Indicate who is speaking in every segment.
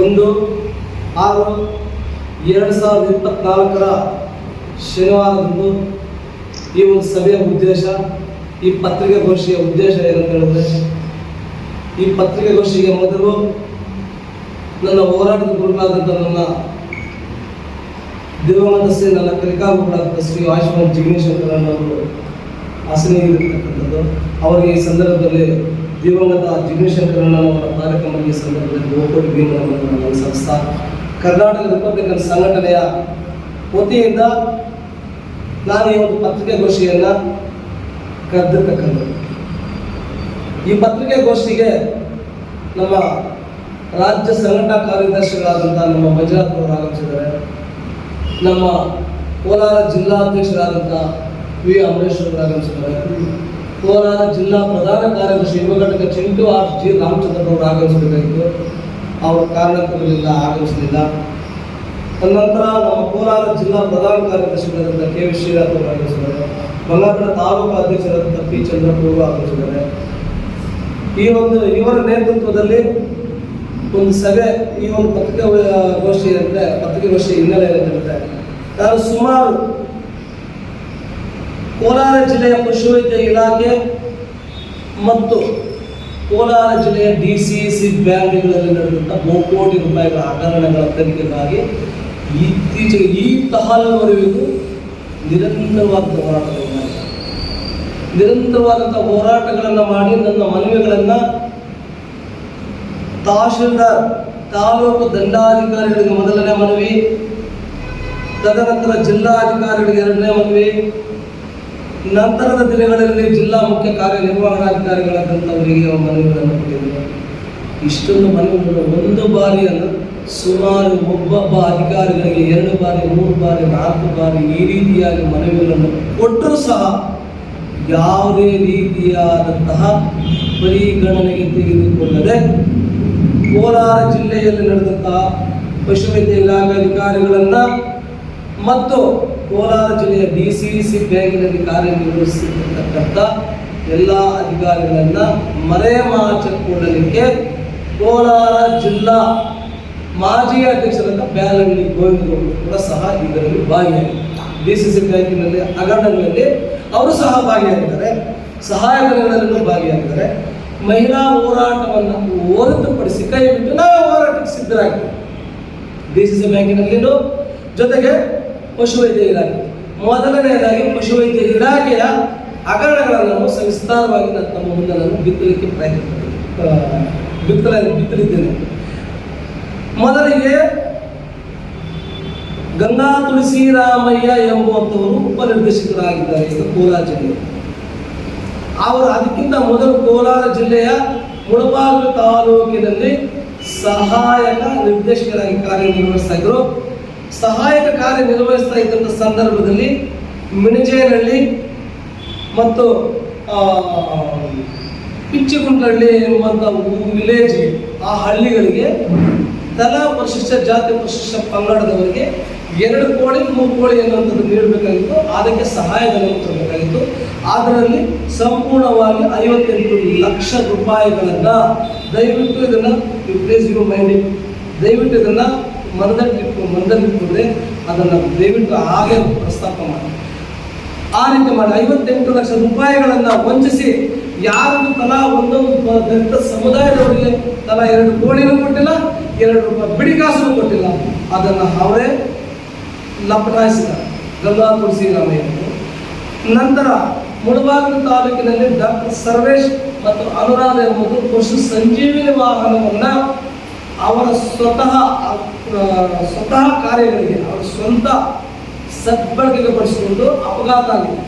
Speaker 1: ಒಂದು ಆರು ಎರಡು ಸಾವಿರದ ಇಪ್ಪತ್ನಾಲ್ಕರ ಶನಿವಾರದಂದು ಈ ಒಂದು ಸಭೆಯ ಉದ್ದೇಶ, ಈ ಪತ್ರಿಕಾಗೋಷ್ಠಿಯ ಉದ್ದೇಶ ಏನಂತ ಹೇಳಿದ್ರೆ, ಈ ಪತ್ರಿಕಾಗೋಷ್ಠಿಗೆ ಮೊದಲು ನನ್ನ ಹೋರಾಟದ ಗುರುಗಳಾದಂಥ ನನ್ನ ದಿವಂಗತ ಶ್ರೀ ನನ್ನ ಕಲಿಕಾಗುಗಳಾದಂಥ ಶ್ರೀ ಆಯುಷ್ಮಾನ್ ಜಿಗ್ನೇಶ್ವರನ್ ಅವರು ಹಾಸನಿಗಿರ್ತಕ್ಕಂಥದ್ದು ಅವರಿಗೆ ಈ ಸಂದರ್ಭದಲ್ಲಿ ದಿವಂಗತ ಅವರ ಕಾರ್ಯಕ್ರಮಕ್ಕೆ ಈ ಸಂದರ್ಭದಲ್ಲಿ ಗೋಕೋಟಿ ಭೀಮನನ್ನು ನನ್ನ ಸಂಸ್ಥಾ, ಕರ್ನಾಟಕ ರಿಪಬ್ಲಿಕನ್ ಸಂಘಟನೆಯ ವತಿಯಿಂದ ನಾನು ಈ ಒಂದು ಪತ್ರಿಕಾಗೋಷ್ಠಿಯನ್ನು ಕರೆದಿರ್ತಕ್ಕಂಥದ್ದು. ಈ ಪತ್ರಿಕಾಗೋಷ್ಠಿಗೆ ನಮ್ಮ ರಾಜ್ಯ ಸಂಘಟನಾ ಕಾರ್ಯದರ್ಶಿಗಳಾದಂಥ ನಮ್ಮ ಮಂಜುನಾಥ್ ಅವರು ಆಗಮಿಸಿದ್ದಾರೆ. ನಮ್ಮ ಕೋಲಾರ ಜಿಲ್ಲಾಧ್ಯಕ್ಷರಾದಂಥ ವಿ. ಅಮರೇಶ್ವರ್ ಆಗಮಿಸಿದ್ದಾರೆ. ಕೋಲಾರ ಜಿಲ್ಲಾ ಪ್ರಧಾನ ಕಾರ್ಯದರ್ಶಿ ಯುವ ಚಿಂಟು ಆರ್ ಜಿ ರಾಮಚಂದ್ರ ಅವರು ಆಗಮಿಸಬೇಕಾಗಿತ್ತು. ಅವರ ಕಾರಣಗಳಿಂದ ಆಗಮಿಸಲಿಲ್ಲ. ತದನಂತರ ನಮ್ಮ ಕೋಲಾರ ಜಿಲ್ಲಾ ಪ್ರಧಾನ ಕಾರ್ಯದರ್ಶಿಗಳಾದಂಥ ಕೆ ವಿ ಶ್ರೀನಾಥ್ ಅವರು ಆಗಮಿಸಿದ್ದಾರೆ. ಬಂಗಾರಪೇಟೆ ತಾಲೂಕು ಅಧ್ಯಕ್ಷರಾದಂಥ ಪಿ ಚಂದ್ರಪ್ಪ ಅವರು ಆಗಮಿಸಿದ್ದಾರೆ. ಈ ಒಂದು ಇವರ ನೇತೃತ್ವದಲ್ಲಿ ಒಂದು ಸಭೆ, ಈ ಒಂದು ಪತ್ರಿಕಾಗೋಷ್ಠಿ ಅಂದರೆ ಪತ್ರಿಕಾಗೋಷ್ಠಿ ಹಿನ್ನೆಲೆ ಏನಿರುತ್ತೆ ನಾನು ಸುಮಾರು ಕೋಲಾರ ಜಿಲ್ಲೆಯ ಪಶುವೈದ್ಯ ಇಲಾಖೆ ಮತ್ತು ಕೋಲಾರ ಜಿಲ್ಲೆಯ ಡಿ ಸಿ ಸಿ ಬ್ಯಾಂಕ್ಗಳಲ್ಲಿ ನಡೆದಂಥ ಬಹುಕೋಟಿ ರೂಪಾಯಿಗಳ ಹಗರಣಗಳ ತನಿಖೆಗಾಗಿ ಇತ್ತೀಚೆಗೆ ಈ ತಹಲ್ವರೆಗೂ ನಿರಂತರವಾದ ಹೋರಾಟಗಳನ್ನು ಮಾಡಿದ್ದಾರೆ. ನಿರಂತರವಾದಂಥ ಹೋರಾಟಗಳನ್ನು ಮಾಡಿ ನನ್ನ ಮನವಿಗಳನ್ನು ತಹಶೀಲ್ದಾರ್, ತಾಲೂಕು ದಂಡಾಧಿಕಾರಿಗಳಿಗೆ ಮೊದಲನೇ ಮನವಿ, ತದನಂತರ ಜಿಲ್ಲಾಧಿಕಾರಿಗಳಿಗೆ ಎರಡನೇ ಮನವಿ ನಂತರದ ದಿನಗಳಲ್ಲಿ ಜಿಲ್ಲಾ ಮುಖ್ಯ ಕಾರ್ಯನಿರ್ವಹಣಾಧಿಕಾರಿಗಳಾದಂಥವರಿಗೆ ಮನವಿಗಳನ್ನು ಕೊಟ್ಟಿದ್ದರು ಇಷ್ಟೊಂದು ಮನವಿಗಳು ಒಂದು ಬಾರಿಯಲ್ಲ ಸುಮಾರು ಒಬ್ಬೊಬ್ಬ ಅಧಿಕಾರಿಗಳಿಗೆ ಎರಡು ಬಾರಿ, ಮೂರು ಬಾರಿ, ನಾಲ್ಕು ಬಾರಿ ಈ ರೀತಿಯಾಗಿ ಮನವಿಗಳನ್ನು ಕೊಟ್ಟರೂ ಸಹ ಯಾವುದೇ ರೀತಿಯಾದಂತಹ ಪರಿಗಣನೆಗೆ ತೆಗೆದುಕೊಳ್ಳದೆ ಕೋಲಾರ ಜಿಲ್ಲೆಯಲ್ಲಿ ನಡೆದಂತಹ ಪಶುವೈದ್ಯ ಇಲಾಖೆ ಅಧಿಕಾರಿಗಳನ್ನು ಮತ್ತು ಕೋಲಾರ ಜಿಲ್ಲೆಯ ಡಿ ಸಿ ಸಿ ಬ್ಯಾಂಕಿನಲ್ಲಿ ಕಾರ್ಯನಿರ್ವಹಿಸಿರ್ತಕ್ಕಂಥ ಎಲ್ಲ ಅಧಿಕಾರಿಗಳನ್ನು ಮಾಚಕ್ಕೂಡಲಿಕ್ಕೆ ಕೋಲಾರ ಜಿಲ್ಲಾ ಮಾಜಿ ಅಧ್ಯಕ್ಷರಾದ ಬ್ಯಾಲಹಳ್ಳಿ ಗೋವಿಂದಗೌಡರು ಕೂಡ ಸಹ ಇದರಲ್ಲಿ ಭಾಗಿಯಾಗಿದ್ದಾರೆ. ಡಿ ಸಿ ಸಿ ಬ್ಯಾಂಕಿನಲ್ಲಿ ಹಗರಣಗಳಲ್ಲಿ ಅವರು ಸಹ ಭಾಗಿಯಾಗಿದ್ದಾರೆ. ಸಹಾಯಧನಗಳಲ್ಲೂ ಭಾಗಿಯಾಗಿದ್ದಾರೆ. ಮಹಿಳಾ ಹೋರಾಟವನ್ನು ಹೊರತುಪಡಿಸಿ ಕೈ ಬಿಟ್ಟು ನಾವು ಹೋರಾಟಕ್ಕೆ ಸಿದ್ಧರಾಗಿದ್ದೇವೆ. ಡಿ ಸಿ ಸಿ ಬ್ಯಾಂಕಿನಲ್ಲಿನೂ ಜೊತೆಗೆ ಪಶುವೈದ್ಯ ಇಲಾಖೆ ಮೊದಲನೆಯದಾಗಿ ಪಶುವೈದ್ಯ ಇಲಾಖೆಯ ಹಗರಣಗಳನ್ನು ಸವಿಸ್ತಾರವಾಗಿ ನಾನು ತಮ್ಮ ಮುಂದೆ ನಾನು ಬಿತ್ತಲಿಕ್ಕೆ ಪ್ರಯತ್ನ ಬಿತ್ತಲ ಬಿತ್ತಲಿದ್ದೇನೆ. ಮೊದಲಿಗೆ ಗಂಗಾ ತುಳಸಿರಾಮಯ್ಯ ಎಂಬುವಂತವರು ಉಪನಿರ್ದೇಶಕರಾಗಿದ್ದಾರೆ ಇದು ಕೋಲಾರ ಜಿಲ್ಲೆ ಅವರು ಅದಕ್ಕಿಂತ ಮೊದಲು ಕೋಲಾರ ಜಿಲ್ಲೆಯ ಮುಳಬಾಗಿಲು ತಾಲೂಕಿನಲ್ಲಿ ಸಹಾಯಕ ನಿರ್ದೇಶಕರಾಗಿ ಕಾರ್ಯನಿರ್ವಹಿಸ್ತಾ ಇದ್ರು ಸಹಾಯಕ ಕಾರ್ಯ ನಿರ್ವಹಿಸ್ತಾ ಇದ್ದಂಥ ಸಂದರ್ಭದಲ್ಲಿ ಮಿಣಜೇನಹಳ್ಳಿ ಮತ್ತು ಪಿಚ್ಚಿಗುಂಡಹಳ್ಳಿ ಎಂಬಂಥ ವಿಲೇಜ್ ಆ ಹಳ್ಳಿಗಳಿಗೆ ತಲಾ ಪರಿಶಿಷ್ಟ ಜಾತಿ ಪರಿಶಿಷ್ಟ ಪಂಗಡದವರಿಗೆ ಎರಡು ಕೋಳಿ, ಮೂರು ಕೋಳಿ ಅನ್ನುವಂಥದ್ದು ನೀಡಬೇಕಾಗಿತ್ತು. ಅದಕ್ಕೆ ಸಹಾಯಧನವನ್ನು ತರಬೇಕಾಗಿತ್ತು. ಅದರಲ್ಲಿ ಸಂಪೂರ್ಣವಾಗಿ ಐವತ್ತೆಂಟು ಲಕ್ಷ ರೂಪಾಯಿಗಳನ್ನು ದಯವಿಟ್ಟು ಇದನ್ನು ಪ್ಲೇಸ್ ಯು ಮೈಂಡ್ ದಯವಿಟ್ಟು ಇದನ್ನು ಮನದಲ್ಲಿಟ್ಟು ಮನದಲ್ಲಿಟ್ಟುಕೊಂಡ್ರೆ ಅದನ್ನು ದಯವಿಟ್ಟು ಹಾಗೆ ಪ್ರಸ್ತಾಪ ಮಾಡಿ. ಆ ರೀತಿ ಮಾಡಿ. ಐವತ್ತೆಂಟು ಲಕ್ಷ ರೂಪಾಯಿಗಳನ್ನು ವಂಚಿಸಿ ಯಾರಿಗೂ ತಲಾ ಒಂದೊಂದು ದಲಿತ ಸಮುದಾಯದವರಿಗೆ ತಲಾ ಎರಡು ಕೋಳಿನೂ ಕೊಟ್ಟಿಲ್ಲ, ಎರಡು ರೂಪಾಯಿ ಬಿಡಿಗಾಸನೂ ಕೊಟ್ಟಿಲ್ಲ. ಅದನ್ನು ಅವರೇ ಲಪಟಾಯಿಸಿದ್ದಾರೆ. ಗಂಗಾ ತುಳಸಿರಾಮಯ್ಯನವರು ನಂತರ ಮುಳಬಾಗಿಲು ತಾಲೂಕಿನಲ್ಲಿ ಡಾಕ್ಟರ್ ಸರ್ವೇಶ್ ಮತ್ತು ಅನುರಾಧ ಎಂಬುದು ಪಶು ಸಂಜೀವಿನಿ ವಾಹನವನ್ನು ಅವರ ಸ್ವತಃ ಸ್ವತಃ ಕಾರ್ಯಗಳಿಗೆ, ಅವರ ಸ್ವಂತ ಸದ್ಬಳಕೆಗೆ ಪಡಿಸಿಕೊಂಡು ಅಪಘಾತ ಆಗಿದೆ.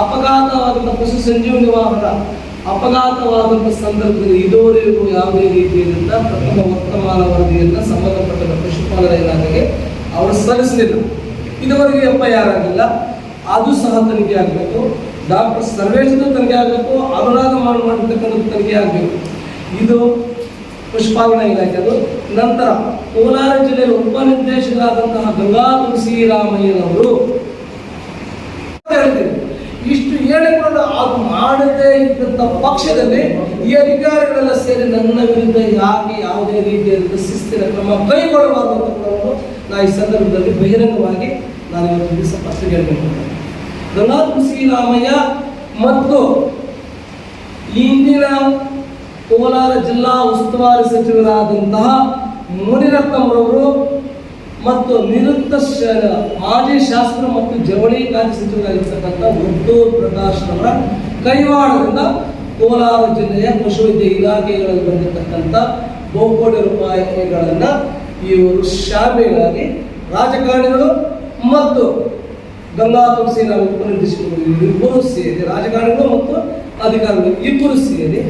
Speaker 1: ಅಪಘಾತವಾದಂಥ ಪಶು ಸಂಜೀವನಿ ವಾಹನ, ಅಪಘಾತವಾದಂಥ ಸಂದರ್ಭದಲ್ಲಿ ಇದುವರೆಗೂ ಯಾವುದೇ ರೀತಿಯಿಂದ ಪ್ರಥಮ ವರ್ತಮಾನ ವರದಿಯನ್ನು ಸಂಬಂಧಪಟ್ಟ ಪಶುಪಾಲನಾ ಇಲಾಖೆಗೆ ಅವರು ಸಲ್ಲಿಸಲಿಲ್ಲ. ಇದುವರೆಗೆ ಎಫ್ ಐ ಆರ್ ಆಗಿಲ್ಲ. ಅದು ಸಹ ತನಿಖೆ ಆಗಬೇಕು. ಡಾಕ್ಟರ್ ಸರ್ವೇಶ್ದು ತನಿಖೆ ಆಗಬೇಕು. ಅನುರಾಧ ಮಾಡಿ ಮಾಡಿರ್ತಕ್ಕಂಥ ತನಿಖೆ ಆಗಬೇಕು. ಇದು ಪಶುಪಾಲನಾ ಇಲಾಖೆದು ನಂತರ ಕೋಲಾರ ಜಿಲ್ಲೆಯ ಉಪನಿರ್ದೇಶಕರಾದಂತಹ ಗಂಗಾ ತುಳಸಿರಾಮಯ್ಯನವರು ರಾಮಯ್ಯನವರು. ಇಷ್ಟು ಹೇಳಿಕೊಂಡು ಅದು ಮಾಡದೇ ಇದ್ದಂಥ ಪಕ್ಷದಲ್ಲಿ ಈ ಅಧಿಕಾರಿಗಳೆಲ್ಲ ಸೇರಿ ನನ್ನ ವಿರುದ್ಧ ಯಾಕೆ ಯಾವುದೇ ರೀತಿಯಾದ ಶಿಸ್ತಿನ ಕ್ರಮ ಕೈಗೊಳ್ಳಬಾರದು ಅಂತ ನಾನು ಈ ಸಂದರ್ಭದಲ್ಲಿ ಬಹಿರಂಗವಾಗಿ ನಾನು ಇವತ್ತು ದಿವಸ ಹೇಳಬೇಕು ಗಂಗಾ ತುಳಸಿ ರಾಮಯ್ಯ ಮತ್ತು ಇಂದಿನ ಕೋಲಾರ ಜಿಲ್ಲಾ ಉಸ್ತುವಾರಿ ಸಚಿವರಾದಂತಹ ಮುನಿರತ್ನಂರವರು ಮತ್ತು ನಿವೃತ್ತ ಮಾಜಿ ಶಾಸ್ತ್ರ ಮತ್ತು ಜವಳಿ ಖಾತೆ ಸಚಿವರಾಗಿರ್ತಕ್ಕಂಥ ಉದ್ದೂರ್ ಪ್ರಕಾಶ್ ಅವರ ಕೈವಾಡದಿಂದ ಕೋಲಾರ ಜಿಲ್ಲೆಯ ಪಶುವೈದ್ಯ ಇಲಾಖೆಗಳಲ್ಲಿ ಬಂದಿರತಕ್ಕಂಥ ಬಹುಕೋಟಿ ರೂಪಾಯಿಗಳನ್ನು ಇವರು ಶಾಮೀಲಾಗಿ ರಾಜಕಾರಣಿಗಳು ಮತ್ತು ಗಂಗಾ ತುಳಸಿ ನಾವು ಉಪನಿರ್ದೇಶಕರು ಇಬ್ಬರು ಸೇರಿ ರಾಜಕಾರಣಿಗಳು ಮತ್ತು ಅಧಿಕಾರಿಗಳು ಇಬ್ಬರು ಸೇರಿ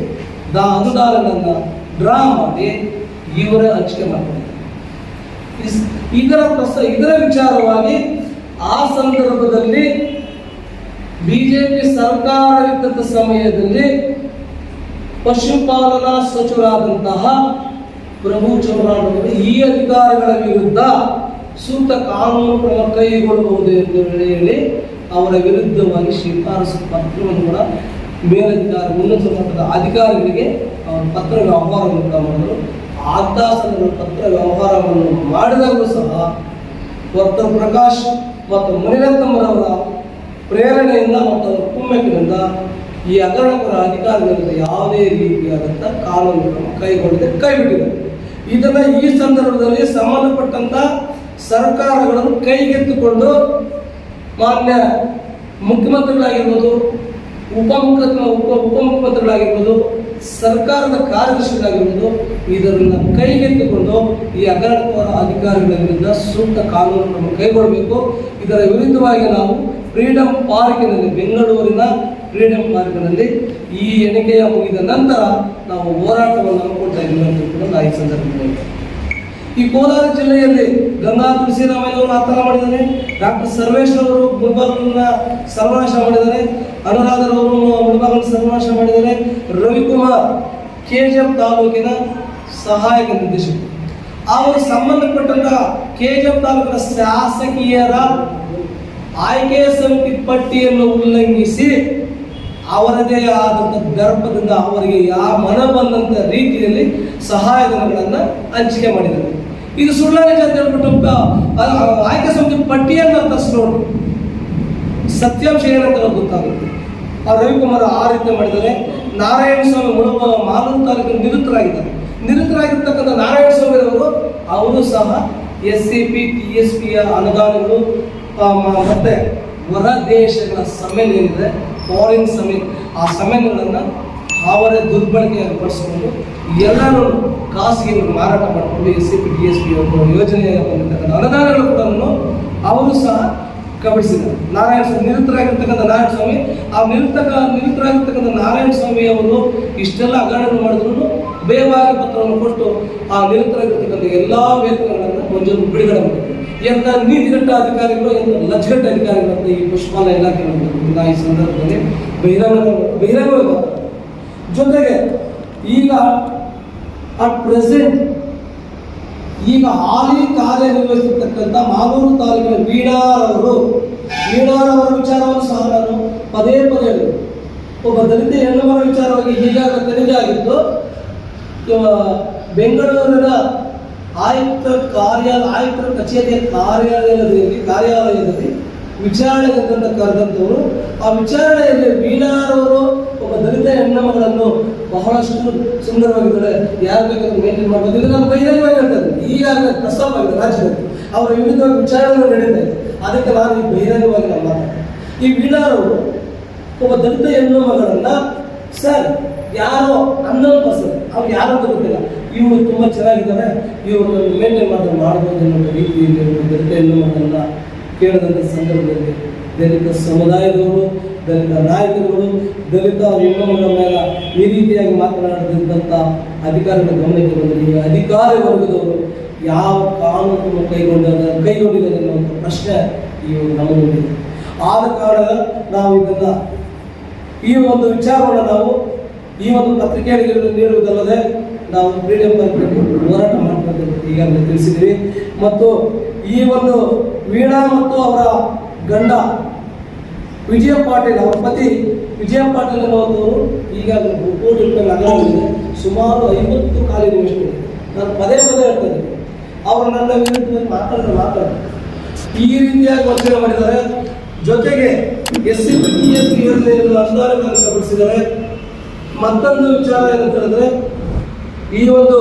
Speaker 1: ದ ಅನುದಾನಗಳನ್ನ ಡ್ರಾ ಮಾಡಿ ಇವರ ಹಂಚಿಕೆ ಮಾಡ್ಕೊಂಡಿದ್ದಾರೆ. ಇದರ ಪ್ರಸ ಇದರ ವಿಚಾರವಾಗಿ ಆ ಸಂದರ್ಭದಲ್ಲಿ ಬಿಜೆಪಿ ಸರ್ಕಾರವಿದ್ದಂಥ ಸಮಯದಲ್ಲಿ ಪಶುಪಾಲನಾ ಸಚಿವರಾದಂತಹ ಪ್ರಭು ಚೌಹಾಣ್ ಅವರು ಈ ಅಧಿಕಾರಗಳ ವಿರುದ್ಧ ಸೂಕ್ತ ಕಾನೂನು ಕ್ರಮ ಕೈಗೊಳ್ಳಬಹುದು ಎಂದು ಹೇಳಿ ಅವರ ವಿರುದ್ಧವಾಗಿ ಶಿಫಾರಸು ಪತ್ರವನ್ನು ಕೂಡ ಮೇಲಧಿಕಾರಿ ಉನ್ನತ ಮಟ್ಟದ ಅಧಿಕಾರಿಗಳಿಗೆ ಪತ್ರ ವ್ಯವಹಾರವನ್ನು ಕೂಡ ಮಾಡಿದರು. ಆದಾಸನ ಪತ್ರ ವ್ಯವಹಾರವನ್ನು ಮಾಡಿದಾಗಲೂ ಸಹ ಡಾಕ್ಟರ್ ಪ್ರಕಾಶ್ ಮತ್ತು ಮುನಿರತ್ನಮ್ಮರವರ ಪ್ರೇರಣೆಯಿಂದ ಮತ್ತು ಅವರ ಕುಮ್ಮಕ್ಕಿನಿಂದ ಈ ಅಗರಣಪುರ ಅಧಿಕಾರಿಗಳಿಂದ ಯಾವುದೇ ರೀತಿಯಾದಂಥ ಕಾನೂನು ಕ್ರಮ ಕೈಗೊಂಡಿದೆ, ಕೈಬಿಟ್ಟಿದೆ. ಇದನ್ನು ಈ ಸಂದರ್ಭದಲ್ಲಿ ಸಂಬಂಧಪಟ್ಟಂಥ ಸರ್ಕಾರಗಳನ್ನು ಕೈಗೆತ್ತಿಕೊಂಡು ಮಾನ್ಯ ಮುಖ್ಯಮಂತ್ರಿಗಳಾಗಿರ್ಬೋದು ಉಪಮುಖ್ಯ ಉಪ ಉಪಮುಖ್ಯಮಂತ್ರಿಗಳಾಗಿರ್ಬೋದು ಸರ್ಕಾರದ ಕಾರ್ಯದರ್ಶಿಗಳಾಗಿರ್ಬೋದು ಇದರನ್ನ ಕೈಗೆತ್ತಿಕೊಂಡು ಈ ಅಗರಣಪರ ಅಧಿಕಾರಿಗಳ ವಿರುದ್ಧ ಸೂಕ್ತ ಕಾನೂನು ಕೈಗೊಳ್ಳಬೇಕು. ಇದರ ವಿರುದ್ಧವಾಗಿ ನಾವು ಫ್ರೀಡಂ ಪಾರ್ಕಿನಲ್ಲಿ ಬೆಂಗಳೂರಿನ ಫ್ರೀಡಂ ಪಾರ್ಕಿನಲ್ಲಿ ಈ ಎಣಿಕೆಯ ಮುಗಿದ ನಂತರ ನಾವು ಹೋರಾಟವನ್ನು ಹಮ್ಮಿಕೊಳ್ತಾ ಇದ್ದೀವಿ ಅಂತ ಕೂಡ ನಾನು ಈ ಸಂದರ್ಭದಲ್ಲಿ ಈ ಕೋಲಾರ ಜಿಲ್ಲೆಯಲ್ಲಿ ಗಂಗಾ ತುಳಸಿರಾಮಯ್ಯನವರು ಆತರ ಮಾಡಿದ್ದಾರೆ. ಡಾಕ್ಟರ್ ಸರ್ವೇಶ್ ಅವರು ಮುಳಬಾಗಲನ್ನ ಸರ್ವನಾಶ ಮಾಡಿದ್ದಾರೆ. ಅನುರಾಧರವರು ಮುಳಬಾಗಲ ಸರ್ವನಾಶ ಮಾಡಿದ್ದಾರೆ. ರವಿಕುಮಾರ್ ಕೆ ಜಿ ಎಫ್ ತಾಲೂಕಿನ ಸಹಾಯಕ ನಿರ್ದೇಶಕರು. ಅವರು ಸಂಬಂಧಪಟ್ಟಂತಹ ಕೆ ಜಿ ಎಫ್ ತಾಲೂಕಿನ ಶಾಸಕೀಯರ ಆಯ್ಕೆ ಸಮಿತಿ ಪಟ್ಟಿಯನ್ನು ಉಲ್ಲಂಘಿಸಿ ಅವರದೇ ಆದಂಥ ಗರ್ಭದಿಂದ ಅವರಿಗೆ ಯಾವ ಮನ ಬಂದಂಥ ರೀತಿಯಲ್ಲಿ ಸಹಾಯಧನಗಳನ್ನು ಹಂಚಿಕೆ ಮಾಡಿದ್ದಾರೆ. ಇದು ಸುಳ್ಳಾರಿಕೆ ಅಂತ ಹೇಳ್ಬಿಟ್ಟು ಆಯ್ಕೆ ಸಮಿತಿ ಪಟ್ಟಿಯನ್ನು ತರಿಸ್ಕೊಂಡು ಸತ್ಯಾಂಶ ಏನಂತ ಗೊತ್ತಾಗುತ್ತೆ. ಆ ರವಿಕುಮಾರ್ ಆ ರೀತಿ ಮಾಡಿದ್ದಾರೆ. ನಾರಾಯಣ ಸ್ವಾಮಿ ಮುಳುಬ ಮಾಲೂರು ತಾಲೂಕಿನ ನಿರುತ್ತರಾಗಿದ್ದಾರೆ ನಿರುತ್ತರಾಗಿರ್ತಕ್ಕಂಥ ನಾರಾಯಣ ಸ್ವಾಮಿ ಅವರು ಅವರು ಸಹ S C P T S ಪಿಯ ಅನುದಾನಗಳು ಮತ್ತೆ ಹೊರ ದೇಶಗಳ ಸಮ್ಮೇಳನ ಏನಿದೆ ಫಾರಿನ್ ಸಮ್ಮೇಳನ, ಆ ಸಮ್ಮೇಳನಗಳನ್ನು ಅವರೇ ದುರ್ಬಳಕೆ ಪಡಿಸ್ಕೊಂಡು ಎಲ್ಲರೂ ಖಾಸಗಿ ಮಾರಾಟ ಮಾಡಿಕೊಂಡು S C P, D S P ಯೋಜನೆ ಬಂದಿರ್ತಕ್ಕಂಥ ಅನುದಾನಗಳು ಕೂಡ ಅವರು ಸಹ ಕಬಡಿಸಿದ್ದಾರೆ ನಾರಾಯಣ ಸ್ವಾಮಿ, ನಿರತರಾಗಿರ್ತಕ್ಕಂಥ ನಾರಾಯಣ ಸ್ವಾಮಿ, ಆ ನಿರತಕ, ನಿರತರಾಗಿರ್ತಕ್ಕಂಥ ನಾರಾಯಣ ಸ್ವಾಮಿ ಅವರು ಇಷ್ಟೆಲ್ಲ ಅಗಾಣಗಳು ಮಾಡಿದ್ರು ಬೇವಾಗಿ ಪತ್ರವನ್ನು ಕೊಟ್ಟು ಆ ನಿರತರಾಗಿರ್ತಕ್ಕಂಥ ಎಲ್ಲ ವೇತನಗಳನ್ನು ಮುಂಜಾನೆ ಬಿಡುಗಡೆ ಎಂಥ ನೀತಿಗಟ್ಟ ಅಧಿಕಾರಿಗಳು, ಎಂಥ ಲಜ್ಜಗಟ್ಟ ಅಧಿಕಾರಿಗಳು ಅಂತ ಈ ಪುಷ್ಪಾಲ ಇಲಾಖೆ ನಾ ಈ ಸಂದರ್ಭದಲ್ಲಿ ಬಹಿರಂಗ, ಬಹಿರಂಗವಾಗಿ ಜೊತೆಗೆ ಈಗ ಅಟ್ ಪ್ರೆಸೆಂಟ್ ಈಗ ಹಾಲಿ ಕಾರ್ಯನಿರ್ವಹಿಸಿರ್ತಕ್ಕಂಥ ಮಾಲೂರು ತಾಲೂಕಿನ ಬೀಡಾರ್ ಅವರು ಬೀಡಾರ್ ಅವರ ವಿಚಾರವನ್ನು ಸಹ ನಾನು ಪದೇ ಪದೇ ಒಬ್ಬ ದಲಿತ ಹೆಣ್ಣುಮರ ವಿಚಾರವಾಗಿ ಈಗಾಗಲೇ ತನಿಖೆ ಆಗಿದ್ದು ಬೆಂಗಳೂರಿನ ಆಯುಕ್ತ ಕಾರ್ಯಾಲಯ ಆಯುಕ್ತರ ಕಚೇರಿಯ ಕಾರ್ಯಾಲಯದಲ್ಲಿ ಕಾರ್ಯಾಲಯದಲ್ಲಿ ವಿಚಾರಣೆಗೆ ಅಂತ ಕರೆದಂಥವರು ಆ ವಿಚಾರಣೆಯಲ್ಲಿ ಮೀನಾರವರು ಒಬ್ಬ ದಲಿತ ಹೆಣ್ಣು ಮಗಳನ್ನು ಬಹಳಷ್ಟು ಸುಂದರವಾಗಿದ್ದಾರೆ ಯಾರು ಬೇಕಾದ್ರೂ ಮೇಂಟೈನ್ ಮಾಡ್ಬೋದು. ಇದು ನಾನು ಬಹಿರಂಗವಾಗಿ ಹೇಳ್ತಾ ಇದ್ದೀನಿ. ಈಗಾಗಲೇ ಆಗಿದೆ ರಾಜ್ಯದಲ್ಲಿ. ಅವರ ವಿರುದ್ಧವಾಗಿ ವಿಚಾರಣೆ ಇದೆ ಅದಕ್ಕೆ ನಾನು ಈ ಬಹಿರಂಗವಾಗಿ ನಾನು ಮಾತಾಡ್ತೀನಿ ಈ ಮೀನಾರವರು ಒಬ್ಬ ದಲಿತ ಹೆಣ್ಣು ಮಗಳನ್ನ, ಸರ್, ಯಾರೋ ಅನ್ನೋ ಪರ್ಸನ್, ಅವ್ರು ಯಾರು ಗೊತ್ತಿಲ್ಲ. ಇವರು ತುಂಬ ಚೆನ್ನಾಗಿದ್ದಾರೆ. ಇವರು ಮೇಂಟೈನ್ ಮಾಡಿದ್ರೆ ಮಾಡ್ಬೋದು ಅನ್ನೋ ರೀತಿಯಲ್ಲಿ ದಲಿತ ಹೆಣ್ಣು ಮಗಳನ್ನ ಕೇಳಿದಂಥ ಸಂದರ್ಭದಲ್ಲಿ ದಲಿತ ಸಮುದಾಯದವರು, ದಲಿತ ನಾಯಕರುಗಳು, ದಲಿತ ಹೆಣ್ಣು ಮಗಳ ಮೇಲೆ ಈ ರೀತಿಯಾಗಿ ಮಾತನಾಡದಿದ್ದಂಥ ಅಧಿಕಾರಿಗಳ ಗಮನಕ್ಕೆ ಈ ಅಧಿಕಾರಿ ವರ್ಗದವರು ಯಾವ ಕಾನೂನು ಕೈಗೊಂಡ, ಕೈಗೊಂಡಿದ್ದಾರೆ ಅನ್ನುವಂಥ ಪ್ರಶ್ನೆ ಈ ಒಂದು ನಮಗೆ ಆದ ಕಾರಣ ನಾವು ಇದನ್ನ ಈ ಒಂದು ವಿಚಾರವನ್ನು ನಾವು ಈ ಒಂದು ಪತ್ರಿಕೆಗಳಿಗೆ ನೀಡುವುದಲ್ಲದೆ ನಾವು ಫ್ರೀಡಮ್ ಬಗ್ಗೆ ಹೋರಾಟ ಈಗ ಈಗಾಗಲೇ ತಿಳಿಸಿದ್ದೀವಿ. ಮತ್ತು ಈ ಒಂದು ವೀಣಾ ಮತ್ತು ಅವರ ಗಂಡ ವಿಜಯ ಪಾಟೀಲ್, ಅವರ ಪತಿ ವಿಜಯ ಪಾಟೀಲ್ ಅನ್ನೋದು ಈಗ ಕೋಟಿ ರೂಪಾಯಿ ಸುಮಾರು ಐವತ್ತು ಖಾಲಿ ನಿಮಿಷಗಳು ನಾನು ಪದೇ ಪದೇ ಹೇಳ್ತೇನೆ ಅವರು ನನ್ನ ವಿರುದ್ಧ ಮಾತಾಡಿದ್ರೆ ಮಾತಾಡ ಈ ರೀತಿಯಾಗಿ ವಂಚನೆ ಮಾಡಿದ್ದಾರೆ. ಜೊತೆಗೆ ಎಸ್ ಸಿ ಪಿ ಎಸ್ ಯೋಜನೆಯನ್ನು ಅನುದಾನಗಳನ್ನು ಕಾರ್ಯಕ್ರಮಿಸಿದ್ದಾರೆ ಮತ್ತೊಂದು ವಿಚಾರ ಏನಂತ ಹೇಳಿದ್ರೆ, ಈ ಒಂದು